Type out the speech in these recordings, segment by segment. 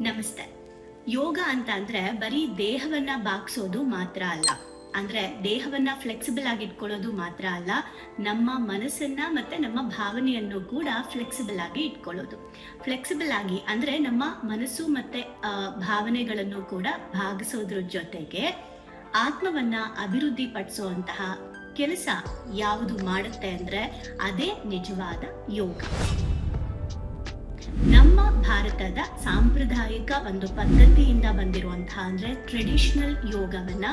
ನಮಸ್ತೆ. ಯೋಗ ಅಂತ ಅಂದ್ರೆ ಬರೀ ದೇಹವನ್ನ ಬಾಗ್ಸೋದು ಮಾತ್ರ ಅಲ್ಲ. ಅಂದ್ರೆ ದೇಹವನ್ನ ಫ್ಲೆಕ್ಸಿಬಲ್ ಆಗಿ ಇಟ್ಕೊಳ್ಳೋದು ಮಾತ್ರ ಅಲ್ಲ, ನಮ್ಮ ಮನಸ್ಸನ್ನ ಮತ್ತೆ ನಮ್ಮ ಭಾವನೆಯನ್ನು ಕೂಡ ಫ್ಲೆಕ್ಸಿಬಲ್ ಆಗಿ ಇಟ್ಕೊಳ್ಳೋದು. ಫ್ಲೆಕ್ಸಿಬಲ್ ಆಗಿ ಅಂದ್ರೆ ನಮ್ಮ ಮನಸ್ಸು ಮತ್ತೆ ಭಾವನೆಗಳನ್ನು ಕೂಡ ಭಾಗಿಸೋದ್ರ ಜೊತೆಗೆ ಆತ್ಮವನ್ನ ಅಭಿವೃದ್ಧಿ ಪಡಿಸುವಂತಹ ಕೆಲಸ ಯಾವುದು ಮಾಡುತ್ತೆ ಅಂದ್ರೆ ಅದೇ ನಿಜವಾದ ಯೋಗ. ಭಾರತದ ಸಾಂಪ್ರದಾಯಿಕ ಒಂದು ಪದ್ಧತಿಯಿಂದ ಬಂದಿರುವಂತಹ ಅಂದ್ರೆ ಟ್ರೆಡಿಷನಲ್ ಯೋಗವನ್ನ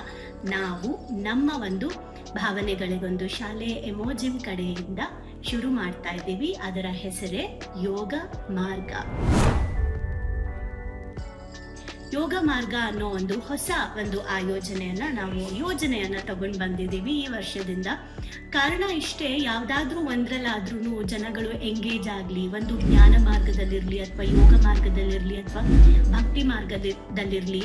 ನಾವು ನಮ್ಮ ಒಂದು ಭಾವನೆಗಳಿಗೊಂದು ಶಾಲೆ ಎಮೋಜಿಮ್ ಕಡೆಯಿಂದ ಶುರು ಮಾಡ್ತಾ ಇದ್ದೀವಿ. ಅದರ ಹೆಸರೇ ಯೋಗ ಮಾರ್ಗ. ಯೋಗ ಮಾರ್ಗ ಅನ್ನೋ ಒಂದು ಹೊಸ ಒಂದು ಆಯೋಜನೆಯನ್ನ ನಾವು ಯೋಜನೆಯನ್ನ ತಗೊಂಡು ಬಂದಿದ್ದೀವಿ ಈ ವರ್ಷದಿಂದ. ಕಾರಣ ಇಷ್ಟೇ, ಯಾವ್ದಾದ್ರೂ ಒಂದ್ರಲ್ಲಾದ್ರೂ ಜನಗಳು ಎಂಗೇಜ್ ಆಗ್ಲಿ, ಒಂದು ಜ್ಞಾನ ಮಾರ್ಗದಲ್ಲಿರ್ಲಿ ಅಥವಾ ಯೋಗ ಮಾರ್ಗದಲ್ಲಿರ್ಲಿ ಅಥವಾ ಭಕ್ತಿ ಮಾರ್ಗದಲ್ಲಿರ್ಲಿ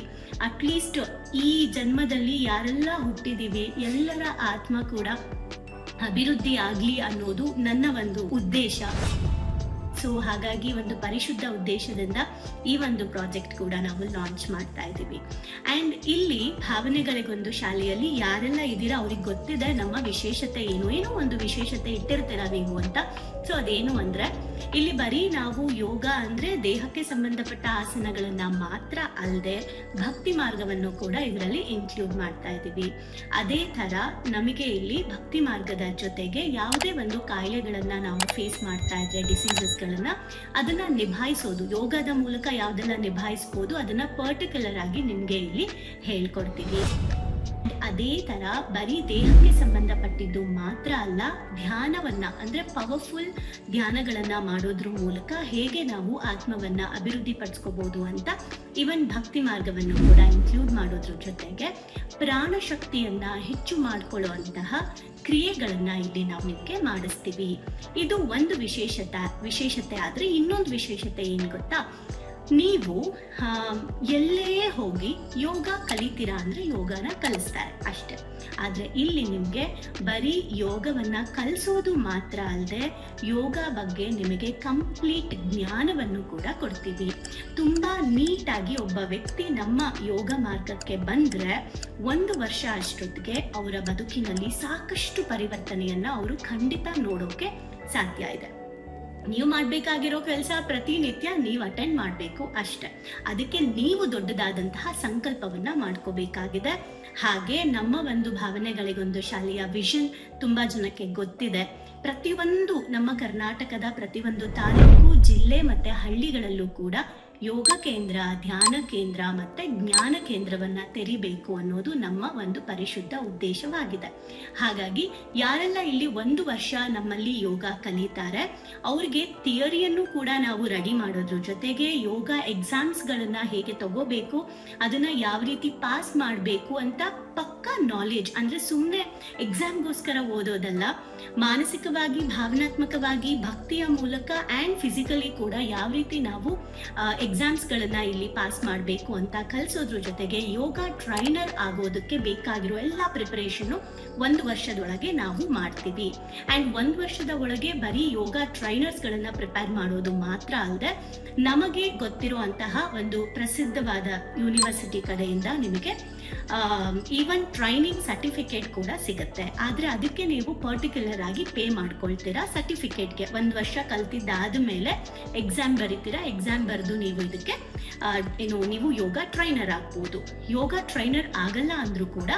ಅಟ್ಲೀಸ್ಟ್ ಈ ಜನ್ಮದಲ್ಲಿ ಯಾರೆಲ್ಲ ಹುಟ್ಟಿದೀವಿ, ಎಲ್ಲರ ಆತ್ಮ ಕೂಡ ಅಭಿವೃದ್ಧಿ ಆಗ್ಲಿ ಅನ್ನೋದು ನನ್ನ ಒಂದು ಉದ್ದೇಶ. ಸೊ ಹಾಗಾಗಿ ಒಂದು ಪರಿಶುದ್ಧ ಉದ್ದೇಶದಿಂದ ಈ ಒಂದು ಪ್ರಾಜೆಕ್ಟ್ ಕೂಡ ನಾವು ಲಾಂಚ್ ಮಾಡ್ತಾ ಇದ್ದೀವಿ. ಅಂಡ್ ಇಲ್ಲಿ ಭಾವನೆಗಳಿಗೊಂದು ಶಾಲೆಯಲ್ಲಿ ಯಾರೆಲ್ಲ ಇದ್ದೀರಾ ಅವ್ರಿಗೆ ಗೊತ್ತಿದೆ, ನಮ್ಮ ವಿಶೇಷತೆ ಏನು, ಏನೋ ಒಂದು ವಿಶೇಷತೆ ಇಟ್ಟಿರ್ತೀರಾ ನೀವು ಅಂತ. ಸೊ ಅದೇನು ಅಂದ್ರೆ, ಇಲ್ಲಿ ಬರೀ ನಾವು ಯೋಗ ಅಂದ್ರೆ ದೇಹಕ್ಕೆ ಸಂಬಂಧಪಟ್ಟ ಆಸನಗಳನ್ನ ಮಾತ್ರ ಅಲ್ಲದೆ ಭಕ್ತಿ ಮಾರ್ಗವನ್ನು ಕೂಡ ಇದರಲ್ಲಿ ಇನ್ಕ್ಲೂಡ್ ಮಾಡ್ತಾ ಇದ್ದೀವಿ. ಅದೇ ತರ ನಮಗೆ ಇಲ್ಲಿ ಭಕ್ತಿ ಮಾರ್ಗದ ಜೊತೆಗೆ ಯಾವುದೇ ಒಂದು ಕಾಯಿಲೆಗಳನ್ನ ನಾವು ಫೇಸ್ ಮಾಡ್ತಾ ಇದ್ರೆ ಡಿಸೀಸಸ್ಗಳನ್ನ ಅದನ್ನ ನಿಭಾಯಿಸೋದು. ಯೋಗದ ಮೂಲಕ ಯಾವ್ದನ್ನ ನಿಭಾಯಿಸ್ಬೋದು, ಅದನ್ನ ಪರ್ಟಿಕ್ಯುಲರ್ ಆಗಿ ನಿಮ್ಗೆ ಇಲ್ಲಿ ಹೇಳ್ಕೊಡ್ತೀವಿ ಅದೇ ತರ ಬರೀ ದೇಹಕ್ಕೆ ಸಂಬಂಧಪಟ್ಟಿದ್ದು ಮಾತ್ರ ಅಲ್ಲ, ಧ್ಯಾನವನ್ನ ಅಂದ್ರೆ ಪವರ್ಫುಲ್ ಧ್ಯಾನಗಳನ್ನ ಮಾಡೋದ್ರ ಮೂಲಕ ಹೇಗೆ ನಾವು ಆತ್ಮವನ್ನ ಅಭಿವೃದ್ಧಿ ಪಡಿಸ್ಕೋಬಹುದು ಅಂತ ಇವನ್ ಭಕ್ತಿ ಮಾರ್ಗವನ್ನು ಕೂಡ ಇನ್ಕ್ಲೂಡ್ ಮಾಡೋದ್ರ ಜೊತೆಗೆ ಪ್ರಾಣ ಶಕ್ತಿಯನ್ನ ಹೆಚ್ಚು ಮಾಡಿಕೊಳ್ಳುವಂತಹ ಕ್ರಿಯೆಗಳನ್ನ ಇಲ್ಲಿ ನಾವು ನಿಮಗೆ ಮಾಡಿಸ್ತೀವಿ. ಇದು ಒಂದು ವಿಶೇಷತೆ ವಿಶೇಷತೆ ಆದ್ರೆ ಇನ್ನೊಂದು ವಿಶೇಷತೆ ಏನ್ ಗೊತ್ತಾ? ನೀವು ಎಲ್ಲೇ ಹೋಗಿ ಯೋಗ ಕಲಿತೀರಾ ಅಂದರೆ ಯೋಗನ ಕಲಿಸ್ತಾರೆ ಅಷ್ಟೇ. ಆದರೆ ಇಲ್ಲಿ ನಿಮಗೆ ಬರೀ ಯೋಗವನ್ನು ಕಲಿಸೋದು ಮಾತ್ರ ಅಲ್ಲದೆ ಯೋಗ ಬಗ್ಗೆ ನಿಮಗೆ ಕಂಪ್ಲೀಟ್ ಜ್ಞಾನವನ್ನು ಕೂಡ ಕೊಡ್ತೀವಿ. ತುಂಬ ನೀಟಾಗಿ ಒಬ್ಬ ವ್ಯಕ್ತಿ ನಮ್ಮ ಯೋಗ ಮಾರ್ಗಕ್ಕೆ ಬಂದರೆ ಒಂದು ವರ್ಷ ಅಷ್ಟೊತ್ತಿಗೆ ಅವರ ಬದುಕಿನಲ್ಲಿ ಸಾಕಷ್ಟು ಪರಿವರ್ತನೆಯನ್ನು ಅವರು ಖಂಡಿತ ನೋಡೋಕೆ ಸಾಧ್ಯ ಇದೆ. ನೀವು ಮಾಡಬೇಕಾಗಿರೋ ಕೆಲಸ ಪ್ರತಿನಿತ್ಯ ನೀವು ಅಟೆಂಡ್ ಮಾಡಬೇಕು ಅಷ್ಟೆ. ಅದಕ್ಕೆ ನೀವು ದೊಡ್ಡದಾದಂತಹ ಸಂಕಲ್ಪವನ್ನ ಮಾಡ್ಕೋಬೇಕಾಗಿದೆ. ಹಾಗೆ ನಮ್ಮ ಒಂದು ಭಾವನೆಗಳಿಗೊಂದು ಶಾಲೆಯ ವಿಷನ್ ತುಂಬಾ ಜನಕ್ಕೆ ಗೊತ್ತಿದೆ. ಪ್ರತಿಯೊಂದು ನಮ್ಮ ಕರ್ನಾಟಕದ ಪ್ರತಿಯೊಂದು ತಾಲೂಕು ಜಿಲ್ಲೆ ಮತ್ತೆ ಹಳ್ಳಿಗಳಲ್ಲೂ ಕೂಡ ಯೋಗ ಕೇಂದ್ರ, ಧ್ಯಾನ ಕೇಂದ್ರ ಮತ್ತೆ ಜ್ಞಾನ ಕೇಂದ್ರವನ್ನ ತೆರಿಬೇಕು ಅನ್ನೋದು ನಮ್ಮ ಒಂದು ಪರಿಶುದ್ಧ ಉದ್ದೇಶವಾಗಿದೆ. ಹಾಗಾಗಿ ಯಾರೆಲ್ಲ ಇಲ್ಲಿ ಒಂದು ವರ್ಷ ನಮ್ಮಲ್ಲಿ ಯೋಗ ಕಲಿತಾರೆ, ಅವ್ರಿಗೆ ಥಿಯರಿಯನ್ನು ಕೂಡ ನಾವು ರೆಡಿ ಮಾಡೋದ್ರ ಜೊತೆಗೆ ಯೋಗ ಎಕ್ಸಾಮ್ಸ್ಗಳನ್ನ ಹೇಗೆ ತಗೋಬೇಕು, ಅದನ್ನ ಯಾವ ರೀತಿ ಪಾಸ್ ಮಾಡಬೇಕು ಅಂತ ಪಕ್ಕಾ ನಾಲೆಜ್ ಅಂದ್ರೆ ಸುಮ್ಮನೆ ಎಕ್ಸಾಮ್ಗೋಸ್ಕರ ಓದೋದಲ್ಲ, ಮಾನಸಿಕವಾಗಿ, ಭಾವನಾತ್ಮಕವಾಗಿ, ಭಕ್ತಿಯ ಮೂಲಕ ಆ್ಯಂಡ್ ಫಿಸಿಕಲಿ ಕೂಡ ಯಾವ ರೀತಿ ನಾವು ಎಕ್ಸಾಮ್ಸ್ಗಳನ್ನ ಇಲ್ಲಿ ಪಾಸ್ ಮಾಡಬೇಕು ಅಂತ ಕಲಿಸೋದ್ರ ಜೊತೆಗೆ ಯೋಗ ಟ್ರೈನರ್ ಆಗೋದಕ್ಕೆ ಬೇಕಾಗಿರೋ ಎಲ್ಲ ಪ್ರಿಪರೇಷನ್ನು ಒಂದು ವರ್ಷದೊಳಗೆ ನಾವು ಮಾಡ್ತೀವಿ. ಅಂಡ್ ಒಂದು ವರ್ಷದ ಒಳಗೆ ಬರೀ ಯೋಗ ಟ್ರೈನರ್ಸ್ ಗಳನ್ನ ಪ್ರಿಪೇರ್ ಮಾಡೋದು ಮಾತ್ರ ಅಲ್ಲದೆ ನಮಗೆ ಗೊತ್ತಿರುವಂತಹ ಒಂದು ಪ್ರಸಿದ್ಧವಾದ ಯೂನಿವರ್ಸಿಟಿ ಕಡೆಯಿಂದ ನಿಮಗೆ ಈವನ್ ಟ್ರೈನಿಂಗ್ ಸರ್ಟಿಫಿಕೇಟ್ ಕೂಡ ಸಿಗುತ್ತೆ. ಆದ್ರೆ ಅದಕ್ಕೆ ನೀವು ಪರ್ಟಿಕ್ಯುಲರ್ ಆಗಿ ಪೇ ಮಾಡ್ಕೊಳ್ತೀರಾ ಸರ್ಟಿಫಿಕೇಟ್ಗೆ ಒಂದು ವರ್ಷ ಕಲ್ತಿದ್ದಾದ ಮೇಲೆ ಎಕ್ಸಾಮ್ ಬರೀತೀರಾ? ಎಕ್ಸಾಮ್ ಬರೆದು ನೀವು ಇದಕ್ಕೆ ಏನು, ನೀವು ಯೋಗ ಟ್ರೈನರ್ ಆಗ್ಬೋದು. ಯೋಗ ಟ್ರೈನರ್ ಆಗಲ್ಲ ಅಂದರೂ ಕೂಡ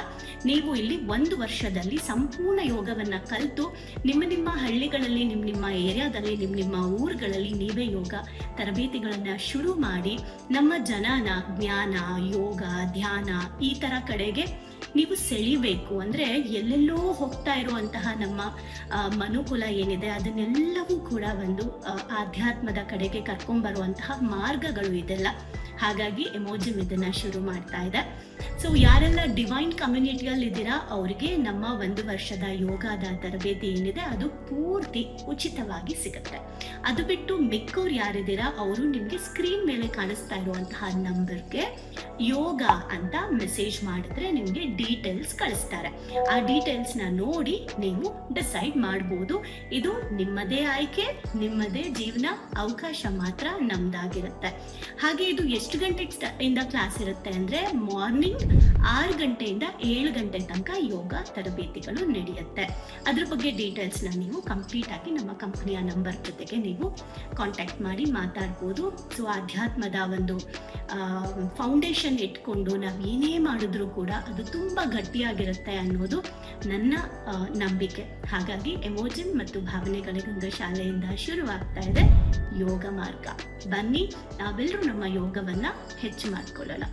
ನೀವು ಇಲ್ಲಿ ಒಂದು ವರ್ಷದಲ್ಲಿ ಸಂಪೂರ್ಣ ಯೋಗವನ್ನ ಕಲಿತು ನಿಮ್ಮ ನಿಮ್ಮ ಹಳ್ಳಿಗಳಲ್ಲಿ, ನಿಮ್ಮ ನಿಮ್ಮ ಏರಿಯಾದಲ್ಲಿ, ನಿಮ್ಮ ನಿಮ್ಮ ಊರುಗಳಲ್ಲಿ ನೀವೇ ಯೋಗ ತರಬೇತಿಗಳನ್ನು ಶುರು ಮಾಡಿ ನಮ್ಮ ಜನನ, ಜ್ಞಾನ, ಯೋಗ, ಧ್ಯಾನ ಈ ತರ ಕಡೆಗೆ ನೀವು ಸೆಳಿಬೇಕು. ಅಂದ್ರೆ ಎಲ್ಲೆಲ್ಲೋ ಹೋಗ್ತಾ ಇರುವಂತಹ ನಮ್ಮ ಮನುಕುಲ ಏನಿದೆ, ಅದನ್ನೆಲ್ಲವೂ ಕೂಡ ಒಂದು ಆಧ್ಯಾತ್ಮದ ಕಡೆಗೆ ಕರ್ಕೊಂಡ್ಬರುವಂತಹ ಮಾರ್ಗಗಳು ಇದೆಲ್ಲ. ಹಾಗಾಗಿ ಎಮೋಜಿಮ್ ಇದನ್ನ ಶುರು ಮಾಡ್ತಾ ಇದೆ. ಸೊ ಯಾರೆಲ್ಲ ಡಿವೈನ್ ಕಮ್ಯುನಿಟಿಯಲ್ಲಿ ಇದ್ದೀರಾ, ಅವರಿಗೆ ನಮ್ಮ ಒಂದು ವರ್ಷದ ಯೋಗದ ತರಬೇತಿ ಏನಿದೆ, ಅದು ಪೂರ್ತಿ ಉಚಿತವಾಗಿ ಸಿಗುತ್ತೆ. ಅದು ಬಿಟ್ಟು ಮಿಕ್ಕವ್ರು ಯಾರಿದ್ದೀರಾ, ಅವರು ನಿಮಗೆ ಸ್ಕ್ರೀನ್ ಮೇಲೆ ಕಾಣಿಸ್ತಾ ಇರುವಂತಹ ನಂಬರ್ಗೆ ಯೋಗ ಅಂತ ಮೆಸೇಜ್ ಮಾಡಿದ್ರೆ ನಿಮಗೆ ಡೀಟೇಲ್ಸ್ ಕಳಿಸ್ತಾರೆ. ಆ ಡೀಟೇಲ್ಸ್ನ ನೋಡಿ ನೀವು ಡಿಸೈಡ್ ಮಾಡ್ಬೋದು. ಇದು ನಿಮ್ಮದೇ ಆಯ್ಕೆ, ನಿಮ್ಮದೇ ಜೀವನ, ಅವಕಾಶ ಮಾತ್ರ ನಮ್ದಾಗಿರುತ್ತೆ. ಹಾಗೆ ಇದು ಎಷ್ಟು ಗಂಟೆ ಇಂದ ಕ್ಲಾಸ್ ಇರುತ್ತೆ ಅಂದ್ರೆ ಮಾರ್ನಿಂಗ್ ಆರು ಗಂಟೆಯಿಂದ ಏಳು ಗಂಟೆ ತನಕ ಯೋಗ ತರಬೇತಿಗಳು ನಡೆಯುತ್ತೆ. ಅದ್ರ ಬಗ್ಗೆ ಡೀಟೇಲ್ಸ್ನ ನೀವು ಕಂಪ್ಲೀಟ್ ಆಗಿ ನಮ್ಮ ಕಂಪ್ನಿಯ ನಂಬರ್ ಜೊತೆಗೆ ನೀವು ಕಾಂಟ್ಯಾಕ್ಟ್ ಮಾಡಿ ಮಾತಾಡ್ಬೋದು. ಸೊ ಆಧ್ಯಾತ್ಮದ ಒಂದು ಫೌಂಡೇಶನ್ ಇಟ್ಕೊಂಡು ನಾವು ಏನೇ ಮಾಡಿದ್ರೂ ಕೂಡ ಅದು ತುಂಬ ಗಟ್ಟಿಯಾಗಿರುತ್ತೆ ಅನ್ನೋದು ನನ್ನ ನಂಬಿಕೆ. ಹಾಗಾಗಿ ಎಮೋಜನ್ ಮತ್ತು ಭಾವನೆಗಳಿಗೊಂದು ಶಾಲೆಯಿಂದ ಶುರುವಾಗ್ತಾ ಇದೆ ಯೋಗ ಮಾರ್ಗ. ಬನ್ನಿ, ನಾವೆಲ್ಲರೂ ನಮ್ಮ ಯೋಗವನ್ನ ಹೆಚ್ಚು ಮಾಡ್ಕೊಳ್ಳೋಣ.